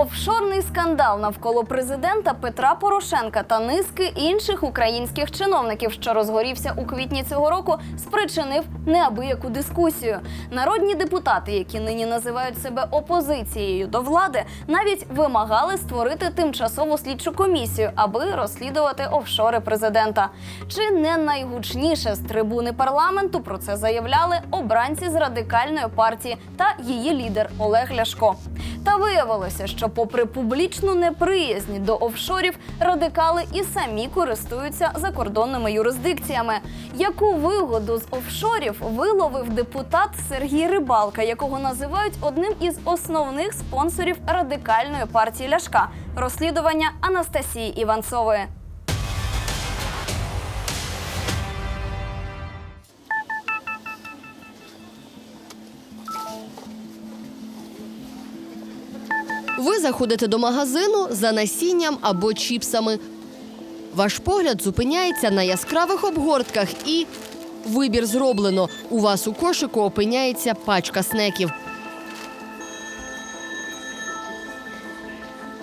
Офшорний скандал навколо президента Петра Порошенка та низки інших українських чиновників, що розгорівся у квітні цього року, спричинив неабияку дискусію. Народні депутати, які нині називають себе опозицією до влади, навіть вимагали створити тимчасову слідчу комісію, аби розслідувати офшори президента. Чи не найгучніше з трибуни парламенту про це заявляли обранці з радикальної партії та її лідер Олег Ляшко. Та виявилося, що, попри публічну неприязнь до офшорів, радикали і самі користуються закордонними юрисдикціями. Яку вигоду з офшорів виловив депутат Сергій Рибалка, якого називають одним із основних спонсорів радикальної партії Ляшка? Розслідування Анастасії Іванцової. Ви заходите до магазину за насінням або чіпсами. Ваш погляд зупиняється на яскравих обгортках і вибір зроблено. У вас у кошику опиняється пачка снеків.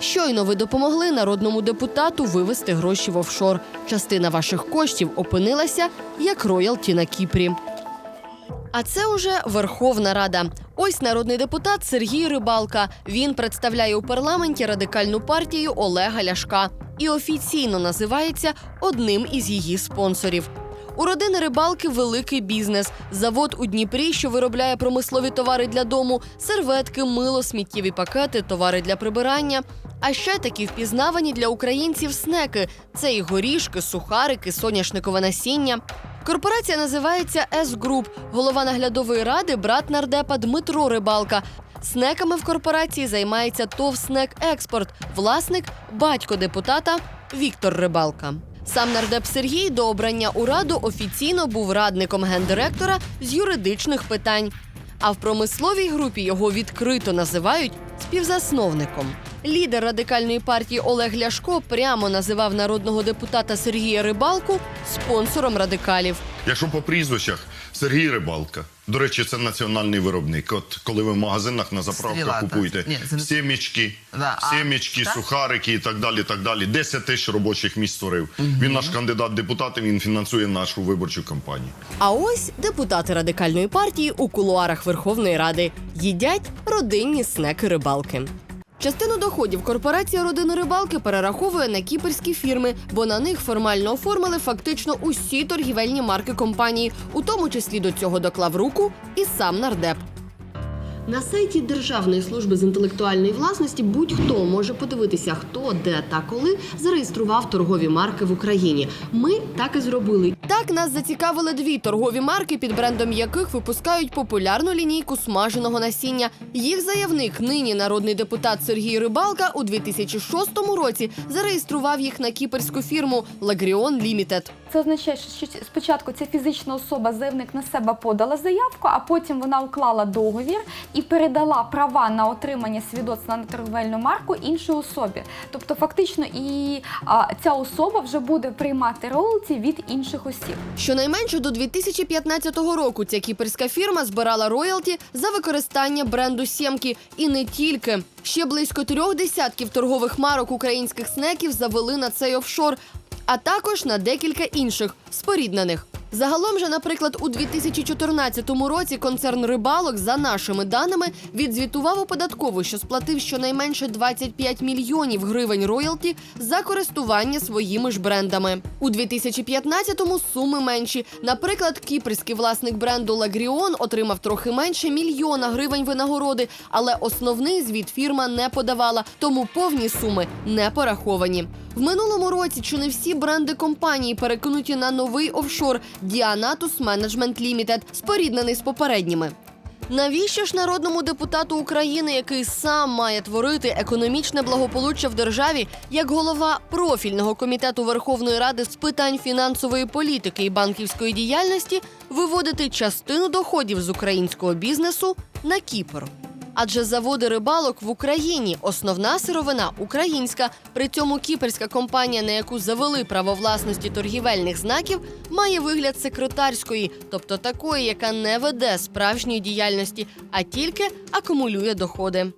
Щойно ви допомогли народному депутату вивести гроші в офшор. Частина ваших коштів опинилася як роялті на Кіпрі. А це уже Верховна Рада. Ось народний депутат Сергій Рибалка. Він представляє у парламенті радикальну партію Олега Ляшка і офіційно називається одним із її спонсорів. У родини рибалки великий бізнес. Завод у Дніпрі, що виробляє промислові товари для дому, серветки, мило, сміттєві пакети, товари для прибирання. А ще такі впізнавані для українців снеки: це і горішки, сухарики, соняшникове насіння. Корпорація називається С-Груп. Голова наглядової ради брат нардепа Дмитро Рибалка. Снеками в корпорації займається ТОВ «Снек Експорт», власник батько депутата Віктор Рибалка. Сам нардеп Сергій до обрання у раду офіційно був радником гендиректора з юридичних питань. А в промисловій групі його відкрито називають співзасновником. Лідер радикальної партії Олег Ляшко прямо називав народного депутата Сергія Рибалку спонсором радикалів. Якщо по прізвищах Сергій Рибалка. До речі, це національний виробник. От коли ви в магазинах на заправках Стріла, купуєте Ні, це не- сімічки, Да, а- сімічки, так? сухарики і так далі. так далі. 10 тисяч робочих місць створив. Він наш кандидат в депутати, він фінансує нашу виборчу кампанію. А ось депутати радикальної партії у кулуарах Верховної Ради їдять родинні снеки рибалки. Частину доходів корпорація родини рибалки перераховує на кіперські фірми, бо на них формально оформили фактично усі торгівельні марки компанії, у тому числі до цього доклав руку і сам нардеп. На сайті Державної служби з інтелектуальної власності будь-хто може подивитися, хто де та коли зареєстрував торгові марки в Україні. Ми так і зробили. Так нас зацікавили дві торгові марки, під брендом яких випускають популярну лінійку смаженого насіння. Їх заявник, нині народний депутат Сергій Рибалка, у 2006 році зареєстрував їх на кіперську фірму Лагріон Лімітед. Це означає, що спочатку ця фізична особа, заявник на себе подала заявку, а потім вона уклала договір і передала права на отримання свідоцтва на торговельну марку іншій особі. Тобто, фактично, і а, ця особа вже буде приймати роялті від інших осіб. Щонайменше до 2015 року ця кіперська фірма збирала роялті за використання бренду Сємки. І не тільки. Ще близько трьох десятків торгових марок українських снеків завели на цей офшор, а також на декілька інших споріднених. Загалом же, наприклад, у 2014 році концерн рибалок, за нашими даними, відзвітував у податкову, що сплатив щонайменше 25 мільйонів гривень роялті за користування своїми ж брендами. У 2015-му суми менші. Наприклад, кіпрський власник бренду Лагріон отримав трохи менше мільйона гривень винагороди, але основний звіт фірма не подавала, тому повні суми не пораховані. В минулому році чи не всі бренди компанії перекинуті на новий офшор Діанаtus Management Limited, споріднений з попередніми. Навіщо ж народному депутату України, який сам має творити економічне благополуччя в державі, як голова профільного комітету Верховної Ради з питань фінансової політики і банківської діяльності, виводити частину доходів з українського бізнесу на Кіпр? Адже заводи рибалок в Україні основна сировина українська. При цьому кіперська компанія, на яку завели право власності торгівельних знаків, має вигляд секретарської, тобто такої, яка не веде справжньої діяльності, а тільки акумулює доходи.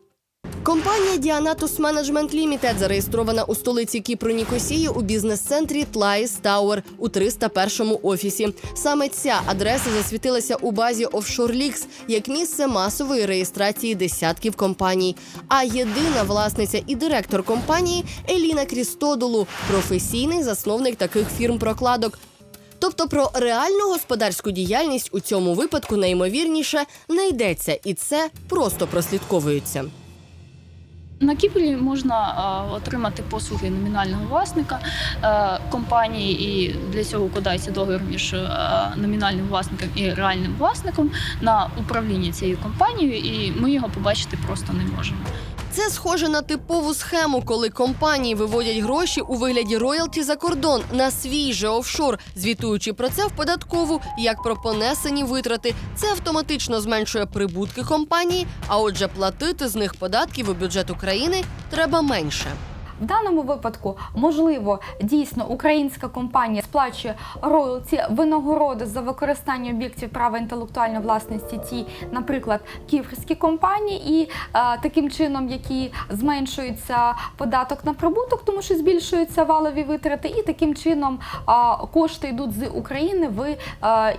Компанія Діанатус Management Limited зареєстрована у столиці Кіпру Нікосії у бізнес-центрі Тлаїс Тауер у 301 офісі. Саме ця адреса засвітилася у базі OffshoreLeaks як місце масової реєстрації десятків компаній. А єдина власниця і директор компанії Еліна Крістодолу, професійний засновник таких фірм прокладок. Тобто про реальну господарську діяльність у цьому випадку найімовірніше не йдеться, і це просто прослідковується. На Кіпрі можна е, отримати послуги номінального власника е, компанії, і для цього укладається договір між е, номінальним власником і реальним власником на управління цією компанією, і ми його побачити просто не можемо. Це схоже на типову схему, коли компанії виводять гроші у вигляді роялті за кордон на свій же офшор, звітуючи про це в податкову як про понесені витрати. Це автоматично зменшує прибутки компанії, а отже, платити з них податків у бюджет України треба менше. В даному випадку, можливо, дійсно українська компанія сплачує роялті винагороди за використання об'єктів права інтелектуальної власності ті, наприклад, кіпрські компанії, і е, таким чином, які зменшується податок на прибуток, тому що збільшуються валові витрати, і таким чином е, кошти йдуть з України в е,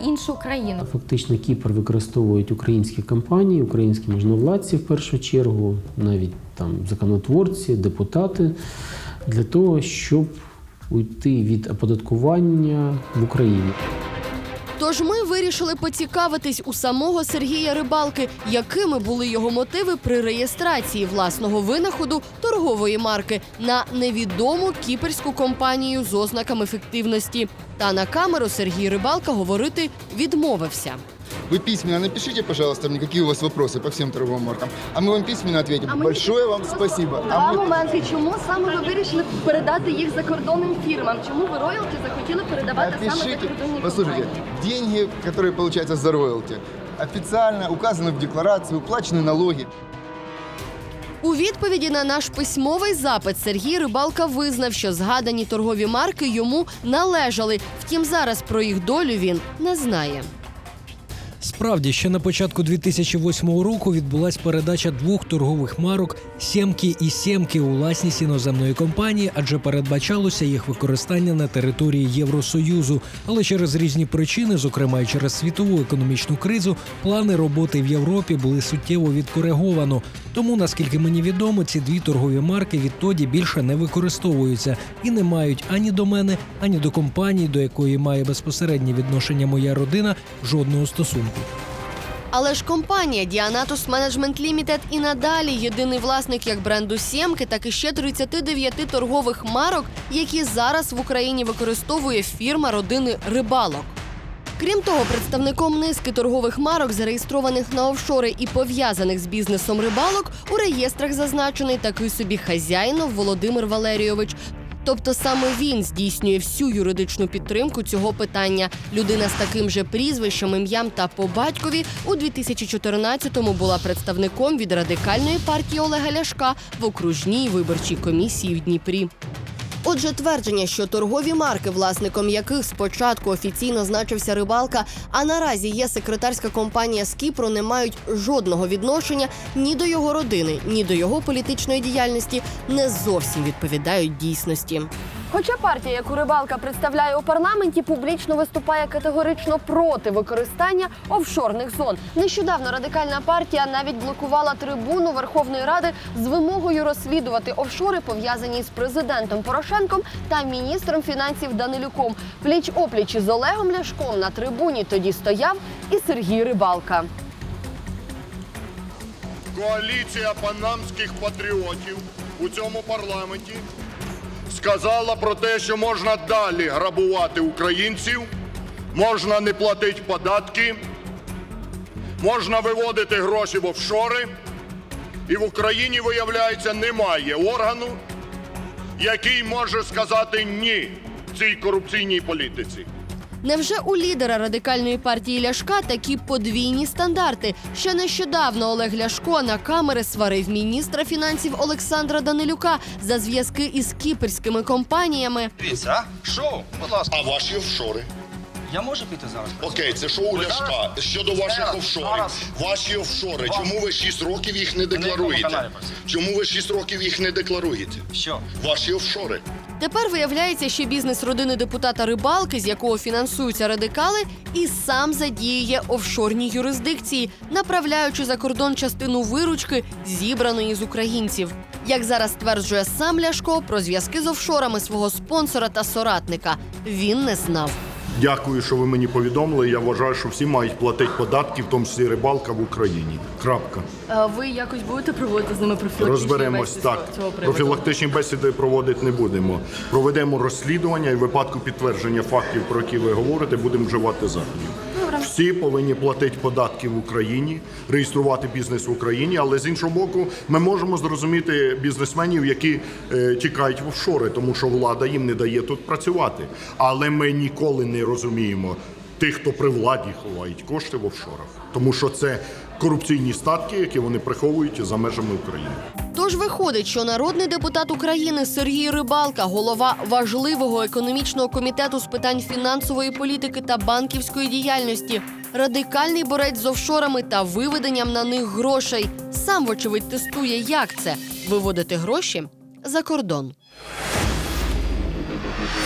іншу країну. Фактично Кіпр використовують українські компанії, українські можновладці в першу чергу, навіть там законотворці, депутати, для того, щоб уйти від оподаткування в Україні. Тож ми вирішили поцікавитись у самого Сергія Рибалки, якими були його мотиви при реєстрації власного винаходу торгової марки на невідому кіперську компанію з ознаками фіктивності. Та на камеру Сергій Рибалка говорити відмовився. Вы письменно напишите, пожалуйста, мне, какие у вас вопросы по всем торговым маркам. А мы вам письменно ответим. Большое вам спасибо. А мы- моменти. Чому саме ви вирішили передати їх закордонним фірмам? Чому ви роялті захотіли передавати Напишите, послушайте, деньги, которые получаются за роялти, официально указаны в декларации, уплачены налоги. У відповіді на наш письмовий запит Сергій Рибалка визнав, що згадані торгові марки йому належали. Втім, зараз про їх долю він не знає. Справді, ще на початку 2008 року відбулась передача двох торгових марок «Сємки» і «Сємки» у власність іноземної компанії, адже передбачалося їх використання на території Євросоюзу. Але через різні причини, зокрема й через світову економічну кризу, плани роботи в Європі були суттєво відкориговано. Тому, наскільки мені відомо, ці дві торгові марки відтоді більше не використовуються і не мають ані до мене, ані до компанії, до якої має безпосереднє відношення моя родина, жодного стосунку. Але ж компанія Діанатус Management Limited і надалі єдиний власник як бренду Сємки, так і ще 39 торгових марок, які зараз в Україні використовує фірма родини рибалок. Крім того, представником низки торгових марок, зареєстрованих на офшори і пов'язаних з бізнесом рибалок, у реєстрах зазначений такий собі хазяїнов Володимир Валерійович. Тобто саме він здійснює всю юридичну підтримку цього питання. Людина з таким же прізвищем, ім'ям та по батькові у 2014-му була представником від радикальної партії Олега Ляшка в окружній виборчій комісії в Дніпрі. Отже, твердження, що торгові марки, власником яких спочатку офіційно значився рибалка, а наразі є секретарська компанія з Кіпру, не мають жодного відношення ні до його родини, ні до його політичної діяльності, не зовсім відповідають дійсності. Хоча партія, яку рибалка представляє у парламенті, публічно виступає категорично проти використання офшорних зон. Нещодавно радикальна партія навіть блокувала трибуну Верховної Ради з вимогою розслідувати офшори, пов'язані з президентом Порошенком та міністром фінансів Данилюком. Пліч опліч із Олегом Ляшком на трибуні тоді стояв і Сергій Рибалка. Коаліція панамських патріотів у цьому парламенті сказала про те, що можна далі грабувати українців, можна не платити податки, можна виводити гроші в офшори. І в Україні, виявляється, немає органу, який може сказати ні цій корупційній політиці. Невже у лідера радикальної партії Ляшка такі подвійні стандарти? Ще нещодавно Олег Ляшко на камери сварив міністра фінансів Олександра Данилюка за зв'язки із кіперськими компаніями. Дивіться, а? Шоу, будь ласка. А ваші офшори? Я можу піти зараз? Окей, це шоу Ви Ляшка. зараз- Щодо ваших зараз- офшорів. зараз- Ваші офшори. Вам- Чому ви 6 років їх не якому декларуєте? каналі працюєте? Чому ви 6 років їх не декларуєте? Що? Ваші офшори. Тепер виявляється, що бізнес родини депутата рибалки, з якого фінансуються радикали, і сам задіює офшорні юрисдикції, направляючи за кордон частину виручки, зібраної з українців. Як зараз стверджує сам Ляшко, про зв'язки з офшорами свого спонсора та соратника він не знав. Дякую, що ви мені повідомили. Я вважаю, що всі мають платити податки, в тому числі рибалка в Україні. Крапка. Ви якось будете проводити з ними профілактичні Розберемось так. Профілактичні бесіди проводити не будемо. Проведемо розслідування і в випадку підтвердження фактів, про які ви говорите, будемо вживати заходів. Всі повинні платити податки в Україні, реєструвати бізнес в Україні, але з іншого боку, ми можемо зрозуміти бізнесменів, які е, тікають в офшори, тому що влада їм не дає тут працювати. Але ми ніколи не розуміємо тих, хто при владі ховають кошти в офшорах, тому що це корупційні статки, які вони приховують за межами України. Тож виходить, що народний депутат України Сергій Рибалка, голова важливого економічного комітету з питань фінансової політики та банківської діяльності, радикальний борець з офшорами та виведенням на них грошей, сам вочевидь тестує, як це виводити гроші за кордон.